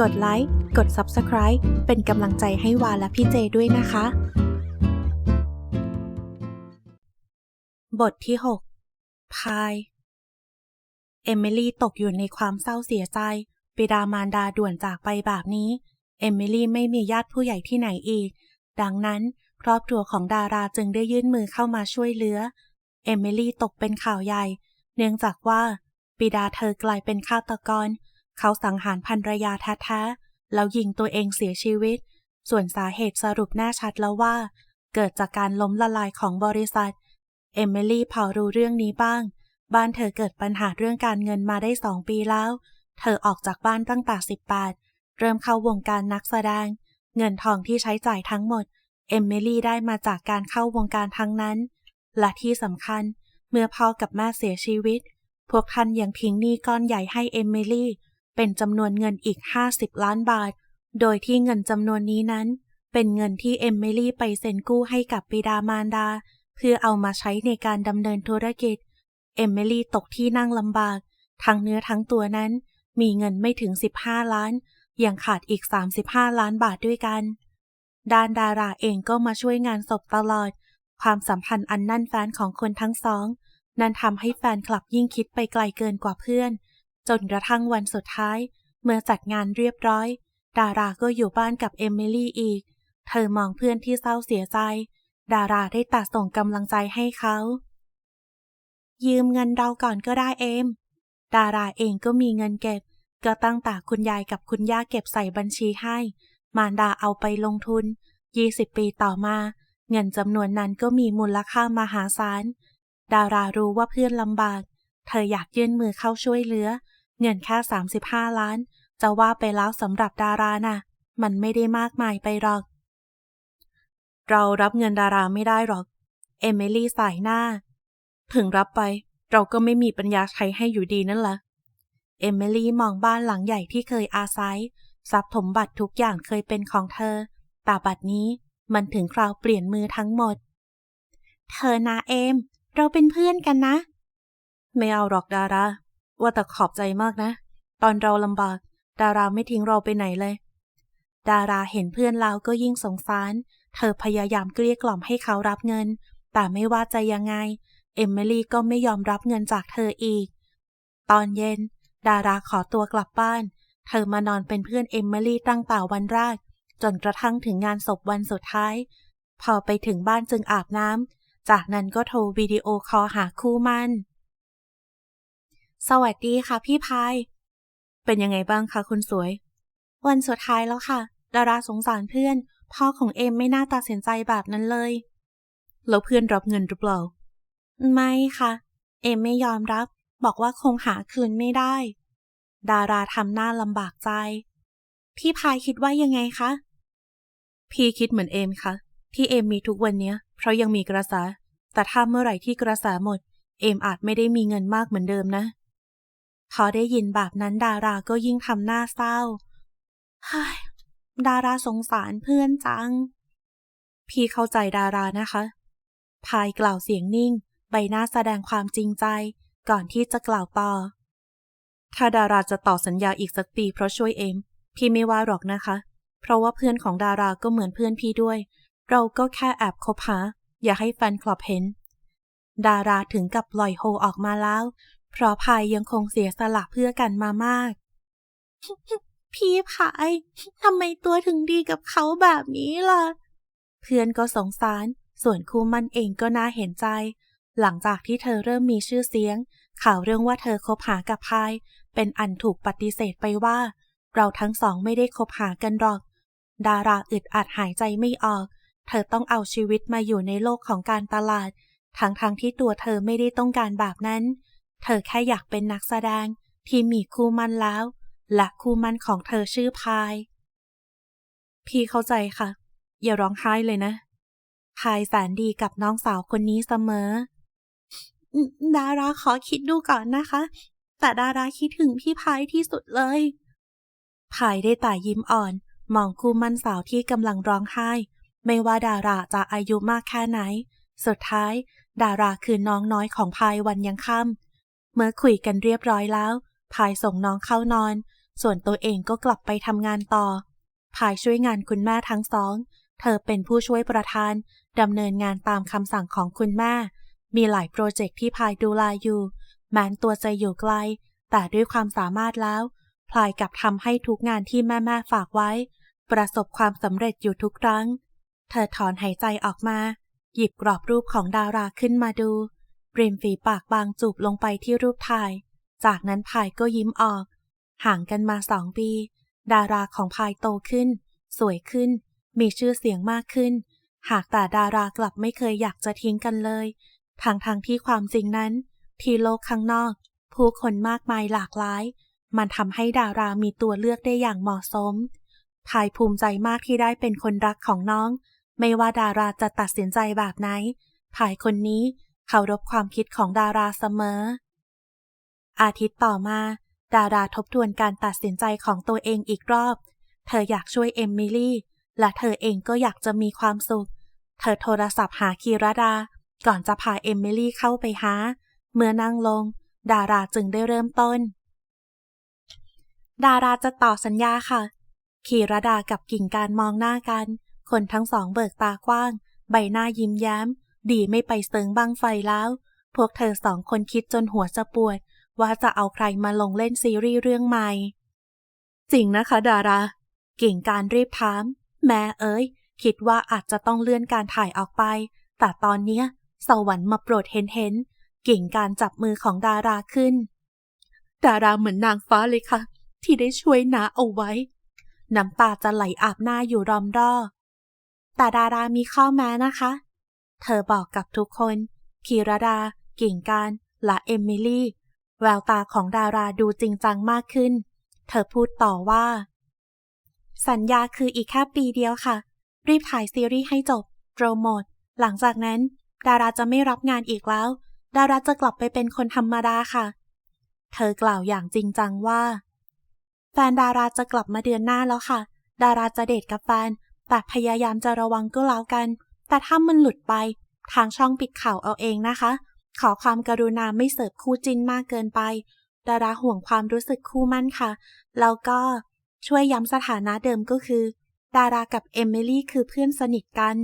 กดไลค์ กด Subscribe เป็นกำลังใจให้วาและพี่เจด้วยนะคะ บทที่ 6 พาย เอมิลี่ตกอยู่ในความเศร้าเสียใจบิดามารดาด่วนจากไปแบบนี้ เอมิลี่ไม่มีญาติผู้ใหญ่ที่ไหนอีก ดังนั้น ครอบครัวของดาราจึงได้ยื่นมือเข้ามาช่วยเหลือ เอมิลี่ตกเป็นข่าวใหญ่ เนื่องจากว่าบิดาเธอกลายเป็นฆาตกร เขาสังหารภรรยาแท้ๆแล้วยิงตัวเองเสียชีวิต ส่วนสาเหตุสรุปแน่ชัดแล้วว่า เกิดจากการล้มละลายของบริษัท เอมิลี่พอรู้เรื่องนี้บ้าง บ้านเธอเกิดปัญหาเรื่องการเงินมาได้สองปีแล้ว เธอออกจากบ้านตั้งแต่18เริ่มเข้าวงการนักแสดง เงินทองที่ใช้จ่ายทั้งหมด เอมิลี่ได้มาจากการเข้าวงการทั้งนั้น และที่สำคัญ เมื่อพ่อกับแม่เสียชีวิต พวกท่านยังทิ้งหนี้ก้อนใหญ่ให้เอมิลี่ เป็นจำนวนเงินอีก 50 ล้านบาท โดยที่เงินจำนวนนี้นั้น เป็นเงินที่เอมิลี่ไปเซ็นกู้ให้กับบิดามารดา เพื่อเอามาใช้ในการดำเนินธุรกิจ เอมิลี่ตกที่นั่งลำบาก ทั้งเนื้อทั้งตัวนั้น มีเงินไม่ถึง 15 ล้าน ยังขาดอีก 35 ล้านบาทด้วยกัน ด้านดาราเองก็มาช่วยงานศพตลอด ความสัมพันธ์อันนั่นแฟนของคนทั้งสอง นั่นทำให้แฟนคลับยิ่งคิดไปไกลเกินกว่าเพื่อน จนกระทั่งวันสุดท้าย เมื่อจัดงานเรียบร้อย ดาราก็อยู่บ้านกับเอมิลี่อีก เธอมองเพื่อนที่เศร้าเสียใจ ดาราได้ตัดส่งกำลังใจให้เขา ยืมเงินเราก่อนก็ได้เอม ดาราเองก็มีเงินเก็บ ก็ตั้งแต่คุณยายกับคุณย่าเก็บใส่บัญชีให้ มารดาเอาไปลงทุน 20 ปีต่อมา เงินจำนวนนั้นก็มีมูลค่ามหาศาล ดารารู้ว่าเพื่อนลำบาก เธออยากยื่นมือเข้าช่วยเหลือ เงินแค่ 35 ล้าน จะว่าไปแล้วสำหรับดาราน่ะ มันไม่ได้มากมายไปหรอก เรารับเงินดาราไม่ได้หรอก เอมิลี่สายหน้า ถึงรับไป เราก็ไม่มีปัญญาใช้ให้อยู่ดีนั่นแหละเอมิลี่มองบ้านหลังใหญ่ที่เคยอาศัย ทรัพย์สมบัติทุกอย่างเคยเป็นของเธอ แต่บัดนี้มันถึงคราวเปลี่ยนมือทั้งหมด เธอนะเอม เราเป็นเพื่อนกันนะ ไม่เอาหรอกดารา ว่าแต่ขอบใจมากนะ ตอนเราลำบาก ดาราไม่ทิ้งเราไปไหนเลย ดาราเห็นเพื่อนแล้วก็ยิ่งสงสาร เธอพยายามเกลี้ยกล่อมให้เขารับเงิน แต่ไม่ว่าจะยังไง เอมิลี่ก็ไม่ยอมรับเงินจากเธออีก ตอนเย็น ดาราขอตัวกลับบ้าน เธอมานอนเป็นเพื่อนเอมิลี่ตั้งแต่วันแรก จนกระทั่งถึงงานศพวันสุดท้าย พอไปถึงบ้านจึงอาบน้ำจากนั้นก็โทรวิดีโอคอลหาคู่มั่น สวัสดีค่ะพี่พาย เป็นยังไงบ้างคะคุณสวย วันสุดท้ายแล้วค่ะ ดาราสงสารเพื่อน พ่อของเอมไม่น่าตัดสินใจแบบนั้นเลย แล้วเพื่อนรับเงินหรือเปล่า ไม่ค่ะ เอมไม่ยอมรับ บอกว่าคงหาคืนไม่ได้ ดาราทำหน้าลำบากใจ พี่พายคิดว่ายังไงคะ พี่คิดเหมือนเอมค่ะ ที่เอมมีทุกวันเนี้ย เพราะยังมีกระแส แต่ถ้าเมื่อไหร่ที่กระแสหมด เอมอาจไม่ได้มีเงินมากเหมือนเดิมนะ พอได้ยินแบบนั้นดาราก็ยิ่งทำหน้าเศร้าฮ้ยดาราสงสารเพื่อนจัง พี่เข้าใจดารานะคะ พายกล่าวเสียงนิ่ง ใบหน้าแสดงความจริงใจ ก่อนที่จะกล่าวต่อ ถ้าดาราจะต่อสัญญาอีกสักปีเพราะช่วยเอม พี่ไม่ว่าหรอกนะคะ เพราะว่าเพื่อนของดาราก็เหมือนเพื่อนพี่ด้วย เราก็แค่แอบคบหา อย่าให้แฟนคลับเห็น ดาราถึงกับปล่อยโฮออกมาแล้ว เพราะพายยังคงเสียสละเพื่อกันมามาก พี่พายทำไมตัวถึงดีกับเขาแบบนี้ล่ะ เพื่อนก็สงสาร ส่วนคู่มันเองก็น่าเห็นใจ หลังจากที่เธอเริ่มมีชื่อเสียง ข่าวเรื่องว่าเธอคบหากับพาย เป็นอันถูกปฏิเสธไปว่า เราทั้งสองไม่ได้คบหากันหรอก ดาราอึดอัดหายใจไม่ออก เธอต้องเอาชีวิตมาอยู่ในโลกของการตลาด ทั้งๆทที่ตัวเธอไม่ได้ต้องการแบบนั้นเเธอแค่อยากเป็นนักแสดงที่มีคู่มั่นแล้ว และคู่มั่นของเธอชื่อพาย พี่เข้าใจค่ะ อย่าร้องไห้เลยนะ พายแสนดีกับน้องสาวคนนี้เสมอ ดาราขอคิดดูก่อนนะคะ แต่ดาราคิดถึงพี่พายที่สุดเลย พายได้แต่ยิ้มอ่อน มองคู่มั่นสาวที่กำลังร้องไห้ ไม่ว่าดาราจะอายุมากแค่ไหน สุดท้าย ดาราคือน้องน้อยของพายวันยังค่ำ มื่อคุยกันเรียบร้อยแล้ว พายส่งน้องเข้านอน ส่วนตัวเองก็กลับไปทำงานต่อภายช่วยงานคุณแม่ทั้งสอง เธอเป็นผู้ช่วยประธานดำเนินงานตามคำสั่งของคุณแม่ มีหลายโปรเจกต์ที่พายดูแลอยู่ แม้นตัวจะอยู่ไกล แต่ด้วยความสามารถแล้ว พลายกับทำให้ทุกงานที่แม่แม่ฝากไว้ ประสบความสำเร็จอยู่ทุกครั้ง เธอถอนหายใจออกมา หยิบกรอบรูปของดาราขึ้นมาดู ริมฝีปากบางจูบลงไปที่รูปถ่าย จากนั้นพายก็ยิ้มออก ห่างกันมาสองปี ดาราของพายโตขึ้น สวยขึ้น มีชื่อเสียงมากขึ้น หากแต่ดารากลับไม่เคยอยากจะทิ้งกันเลยทางทางที่ความจริงนั้น ที่โลกข้างนอก ผู้คนมากมายหลากหลาย มันทำให้ดารามีตัวเลือกได้อย่างเหมาะสมพายภูมิใจมากที่ได้เป็นคนรักของน้อง ไม่ว่าดาราจะตัดสินใจแบบไหนพายคนนี้ เคารพความคิดของดาราเสมอ อาทิตย์ต่อมา ดาราทบทวนการตัดสินใจของตัวเองอีกรอบ เธออยากช่วยเอมมิลี่ และเธอเองก็อยากจะมีความสุข เธอโทรศัพท์หาคีรดา ก่อนจะพาเอมมิลี่เข้าไปหา เมื่อนั่งลง ดาราจึงได้เริ่มต้น ดาราจะต่อสัญญาค่ะ คีรดากับกิ่งการมองหน้ากัน คนทั้งสองเบิกตากว้าง ใบหน้ายิ้มแย้ม ดีไม่ไปเซิงบังไฟแล้ว พวกเธอสองคนคิดจนหัวจะปวด ว่าจะเอาใครมาลงเล่นซีรีส์เรื่องใหม่ จริงนะคะ ดารา เก่งการรีบถาม แม่เอ้ย คิดว่าอาจจะต้องเลื่อนการถ่ายออกไป แต่ตอนเนี้ย สวรรค์มาโปรดเห็นเห็นเก่งการจับมือของดาราขึ้น ดาราเหมือนนางฟ้าเลยค่ะ ที่ได้ช่วยนาเอาไว้ น้ำตาจะไหลอาบหน้าอยู่รอมรอแต่ดารามีข้อแม้นะคะ เธอบอกกับทุกคนคีรดา กิ่งการ และเอมิลี่ แววตาของดาราดูจริงจังมากขึ้น เธอพูดต่อว่า สัญญาคืออีกแค่ปีเดียวค่ะ รีบถ่ายซีรีส์ให้จบโปรโมทหลังจากนั้น ดาราจะไม่รับงานอีกแล้ว ดาราจะกลับไปเป็นคนธรรมดาค่ะ เธอกล่าวอย่างจริงจังว่า แฟนดาราจะกลับมาเดือนหน้าแล้วค่ะ ดาราจะเดทกับแฟนแต่พยายามจะระวังก็แล้วกัน แต่ถ้ามันหลุดไป ทางช่องปิดข่าวเอาเองนะคะ ขอความกรุณาไม่เสิร์ฟคู่จิ้นมากเกินไป ดาราห่วงความรู้สึกคู่มั่นค่ะ แล้วก็ช่วยย้ำสถานะเดิมก็คือ ดารากับเอมิลี่คือเพื่อนสนิทกัน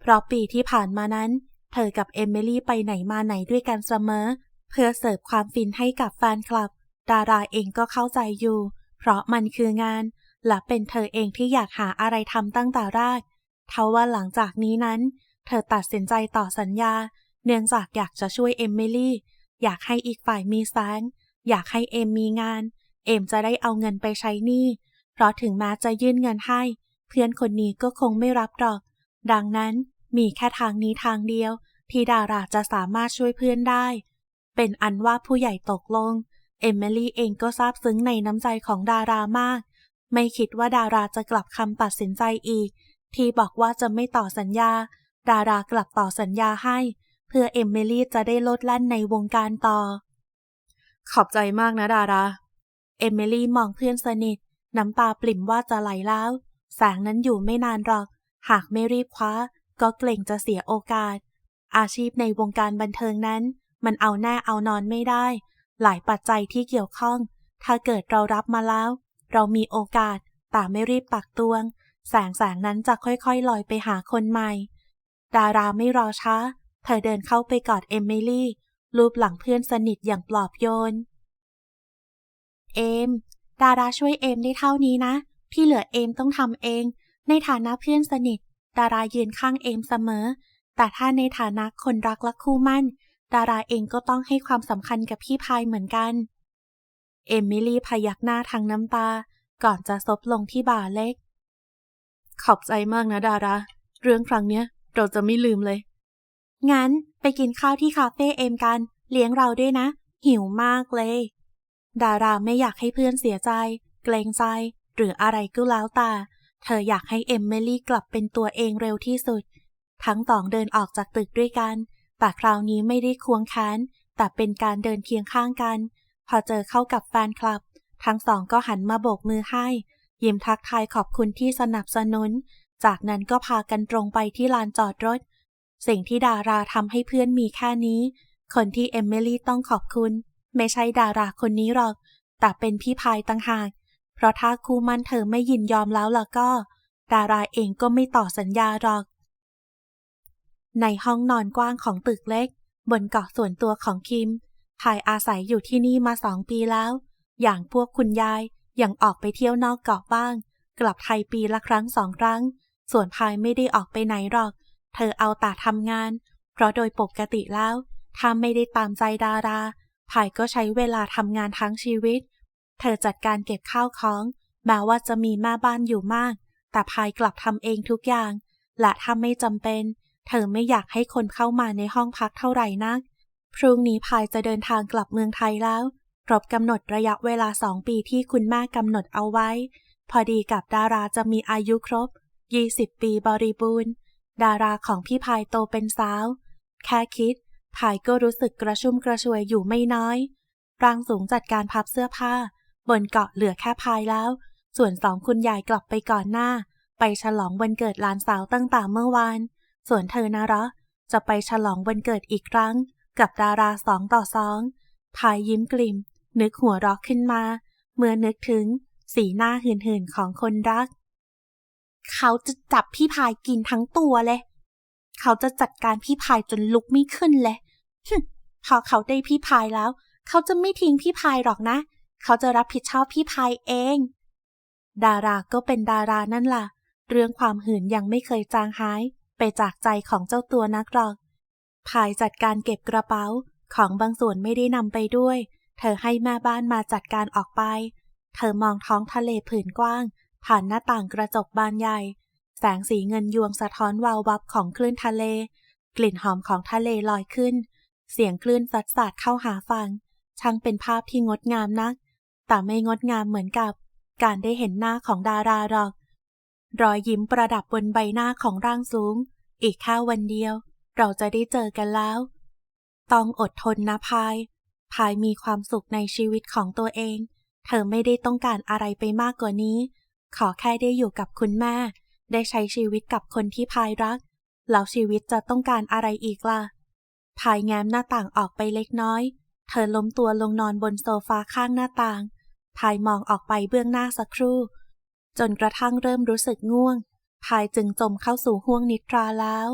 เพราะปีที่ผ่านมานั้น เธอกับเอมิลี่ไปไหนมาไหนด้วยกันเสมอ เพื่อเสิร์ฟความฟินให้กับแฟนคลับ ดาราเองก็เข้าใจอยู่ เพราะมันคืองาน และเป็นเธอเองที่อยากหาอะไรทำตั้งแต่แรก เทว่าหลังจากนี้นั้น เธอตัดสินใจต่อสัญญา เนื่องจากอยากจะช่วยเอมเมลี่ อยากให้อีกฝ่ายมีแสงอยากให้เอมมีงาน เอมจะได้เอาเงินไปใช้หนี้ เพราะถึงแม้จะยื่นเงินให้ เพื่อนคนนี้ก็คงไม่รับหรอก ดังนั้นมีแค่ทางนี้ทางเดียว ที่ดาราจะสามารถช่วยเพื่อนได้ เป็นอันว่าผู้ใหญ่ตกลง เอมเมลี่เองก็ซาบซึ้งในน้ำใจของดารามาก ไม่คิดว่าดาราจะกลับคำตัดสินใจอีก ที่บอกว่าจะไม่ต่อสัญญา ดารากลับต่อสัญญาให้ เพื่อเอมเมลี่จะได้ลดลั่นในวงการต่อ ขอบใจมากนะดารา เอมเมลี่มองเพื่อนสนิท น้ำตาปริ่มว่าจะไหลแล้ว แสงนั้นอยู่ไม่นานหรอก หากไม่รีบคว้า ก็เกรงจะเสียโอกาส อาชีพในวงการบันเทิงนั้น มันเอาแน่เอานอนไม่ได้ หลายปัจจัยที่เกี่ยวข้อง ถ้าเกิดเรารับมาแล้ว เรามีโอกาสแต่ไม่รีบปักตวง แสงแสงนั้นจะค่อยๆลอยไปหาคนใหม่ ดาราไม่รอช้า เธอเดินเข้าไปกอดเอมิลี่ รูปหลังเพื่อนสนิทอย่างปลอบโยน เอม ดาราช่วยเอมได้เท่านี้นะ ที่เหลือเอมต้องทำเอง ในฐานะเพื่อนสนิท ดารายืนข้างเอมเสมอ แต่ถ้าในฐานะคนรักและคู่มั่น ดาราเองก็ต้องให้ความสำคัญกับพี่พายเหมือนกัน เอมิลี่พยักหน้าทางน้ำตา ก่อนจะซบลงที่บ่าเล็ก ขอบใจมากนะดารา เรื่องครั้งเนี้ย เราจะไม่ลืมเลย งั้นไปกินข้าวที่คาเฟ่เอมกัน เลี้ยงเราด้วยนะ หิวมากเลย ดาราไม่อยากให้เพื่อนเสียใจ เกรงใจ หรืออะไรก็แล้วแต่เธออยากให้เอมเมลี่กลับเป็นตัวเองเร็วที่สุด ทั้งสองเดินออกจากตึกด้วยกัน แต่คราวนี้ไม่ได้ควงแขนแต่เป็นการเดินเคียงข้างกัน พอเจอเข้ากับแฟนคลับ ทั้งสองก็หันมาโบกมือให้ ยิ้มทักทายขอบคุณที่สนับสนุน จากนั้นก็พากันตรงไปที่ลานจอดรถ สิ่งที่ดาราทำให้เพื่อนมีแค่นี้ คนที่เอมเมลี่ต้องขอบคุณ ไม่ใช่ดาราคนนี้หรอก แต่เป็นพี่พายต่างหาก เพราะถ้าคู่มั่นเธอไม่ยินยอมแล้วล่ะก็ ดาราเองก็ไม่ต่อสัญญาหรอก ในห้องนอนกว้างของตึกเล็ก บนเกาะส่วนตัวของคิมพายอาศัยอยู่ที่นี่มาสองปีแล้ว อย่างพวกคุณยาย ยังออกไปเที่ยวนอกเกาะบ้าง กลับไทยปีละครั้งสองครั้ง ส่วนพายไม่ได้ออกไปไหนหรอก เธอเอาแต่ทำงาน เพราะโดยปกติแล้วถ้าไม่ได้ตามใจดารา พายก็ใช้เวลาทำงานทั้งชีวิต เธอจัดการเก็บข้าวของแม้ว่าจะมีแม่บ้านอยู่มาก แต่พายกลับทำเองทุกอย่าง และถ้าไม่จำเป็น เธอไม่อยากให้คนเข้ามาในห้องพักเท่าไหร่นัก พรุ่งนี้พายจะเดินทางกลับเมืองไทยแล้ว ครบกำหนดระยะเวลาสองปีที่คุณแม่กำหนดเอาไว้ พอดีกับดาราจะมีอายุครบ 20 ปีบริบูรณ์ ดาราของพี่พายโตเป็นสาว แค่คิดพายก็รู้สึกกระชุ่มกระชวยอยู่ไม่น้อยร่างสูงจัดการพับเสื้อผ้า บนเกาะเหลือแค่พายแล้ว ส่วนสองคุณยายกลับไปก่อนหน้า ไปฉลองวันเกิดหลานสาวตั้งแต่เมื่อวาน ส่วนเธอนะระจะไปฉลองวันเกิดอีกครั้ง กับดาราสองต่อสองพายยิ้มกลิ่ม นึกหัวเรักขึ้นมา เมื่อนึกถึงสีหน้าหื่นๆของคนรัก เขาจะจับพี่พายกินทั้งตัวเลย เขาจะจัดการพี่พายจนลุกไม่ขึ้นเลยพอเขาได้พี่พายแล้ว เขาจะไม่ทิ้งพี่พายหรอกนะ เขาจะรับผิดชอบพี่พายเอง ดาราก็เป็นดารานั่นล่ะ เรื่องความหื่นยังไม่เคยจางหาย ไปจากใจของเจ้าตัวนักหรอกพายจัดการเก็บกระเป๋าของบางส่วนไม่ได้นำไปด้วย เธอให้แม่บ้านมาจัดการออกไป เธอมองท้องทะเลผืนกว้าง ผ่านหน้าต่างกระจกบานใหญ่ แสงสีเงินยวงสะท้อนวาววับของคลื่นทะเล กลิ่นหอมของทะเลลอยขึ้น เสียงคลื่นซัดสาดเข้าหาฟังช่างเป็นภาพที่งดงามนัก แต่ไม่งดงามเหมือนกับ การได้เห็นหน้าของดาราหรอก รอยยิ้มประดับบนใบหน้าของร่างสูง อีกแค่วันเดียว เราจะได้เจอกันแล้ว ต้องอดทนนะพาย พายมีความสุขในชีวิตของตัวเอง เธอไม่ได้ต้องการอะไรไปมากกว่านี้ ขอแค่ได้อยู่กับคุณแม่ ได้ใช้ชีวิตกับคนที่พายรัก แล้วชีวิตจะต้องการอะไรอีกล่ะ พายแง้มหน้าต่างออกไปเล็กน้อย เธอล้มตัวลงนอนบนโซฟาข้างหน้าต่าง พายมองออกไปเบื้องหน้าสักครู่ จนกระทั่งเริ่มรู้สึกง่วง พายจึงจมเข้าสู่ห้วงนิทราแล้ว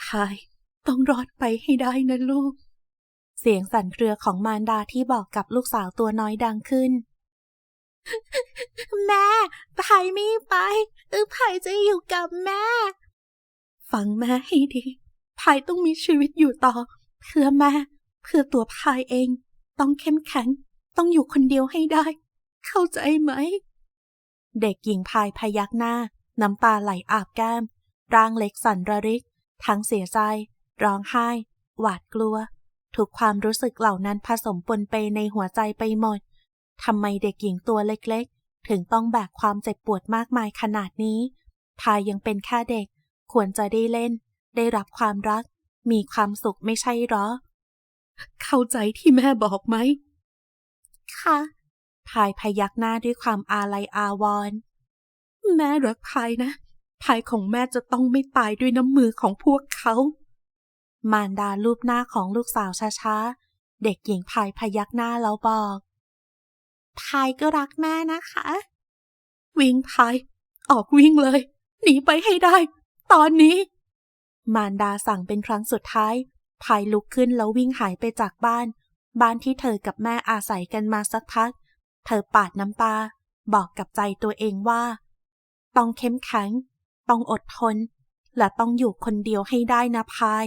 พายต้องรอดไปให้ได้นะลูก เสียงสั่นเครือของมารดาที่บอกกับลูกสาวตัวน้อยดังขึ้น แม่พายไม่ไปเออพายจะอยู่กับแม่ ฟังแม่ให้ดีพายต้องมีชีวิตอยู่ต่อ เพื่อแม่เพื่อตัวพายเอง ต้องเข้มแข็ง ต้องอยู่คนเดียวให้ได้ เข้าใจไหม เด็กหญิงพายพยักหน้า น้ำตาไหลอาบแก้ม ร่างเล็กสั่นระริก ทั้งเสียใจ ร้องไห้ หวาดกลัว ทุกความรู้สึกเหล่านั้นผสมปนไปในหัวใจไปหมด ทำไมเด็กหญิงตัวเล็กๆ ถึงต้องแบกความเจ็บปวดมากมายขนาดนี้ พายยังเป็นแค่เด็ก ควรจะได้เล่น ได้รับความรัก มีความสุขไม่ใช่หรอ เข้าใจที่แม่บอกไหม ค่ะ พายพยักหน้าด้วยความอาลัยอาวรณ์ แม่รักพายนะ พายของแม่จะต้องไม่ตายด้วยน้ำมือของพวกเขา มารดาลูบหน้าของลูกสาวช้าๆ เด็กหญิงพายพยักหน้าแล้วบอกพายก็รักแม่นะคะ วิ่งพาย ออกวิ่งเลย หนีไปให้ได้ ตอนนี้ มารดาสั่งเป็นครั้งสุดท้ายพายลุกขึ้นแล้ววิ่งหายไปจากบ้าน บ้านที่เธอกับแม่อาศัยกันมาสักพัก เธอปาดน้ำตา บอกกับใจตัวเองว่า ต้องเข้มแข็ง ต้องอดทน และต้องอยู่คนเดียวให้ได้นะพาย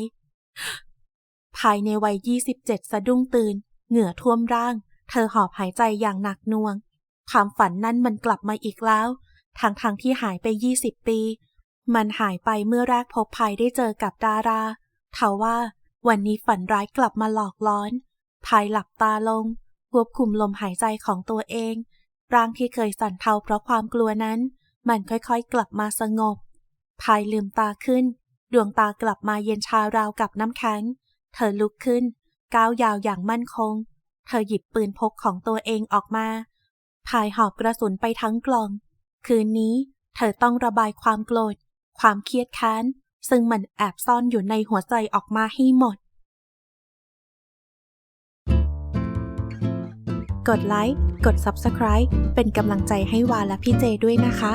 ภายในวัย 27 สะดุ้งตื่น เหงื่อท่วมร่าง เธอหอบหายใจอย่างหนักหน่วง ความฝันนั้นมันกลับมาอีกแล้วทั้งทางๆที่หายไป 20 ปี มันหายไปเมื่อแรกพบภายได้เจอกับดาราทว่าวันนี้ฝันร้ายกลับมาหลอกล้อน ภายหลับตาลง ควบคุมลมหายใจของตัวเอง ร่างที่เคยสั่นเทาเพราะความกลัวนั้น มันค่อยๆกลับมาสงบ ภายลืมตาขึ้น ดวงตากลับมาเย็นชาราวกับน้ำแข็ง เธอลุกขึ้น ก้าวยาวอย่างมั่นคง เธอหยิบปืนพกของตัวเองออกมาภายหอบกระสุนไปทั้งกล่อง คืนนี้เธอต้องระบายความโกรธ ความเครียดแค้น ซึ่งมันแอบซ่อนอยู่ในหัวใจออกมาให้หมด กดไลค์ กด Subscribe เป็นกำลังใจให้วาและพี่เจด้วยนะคะ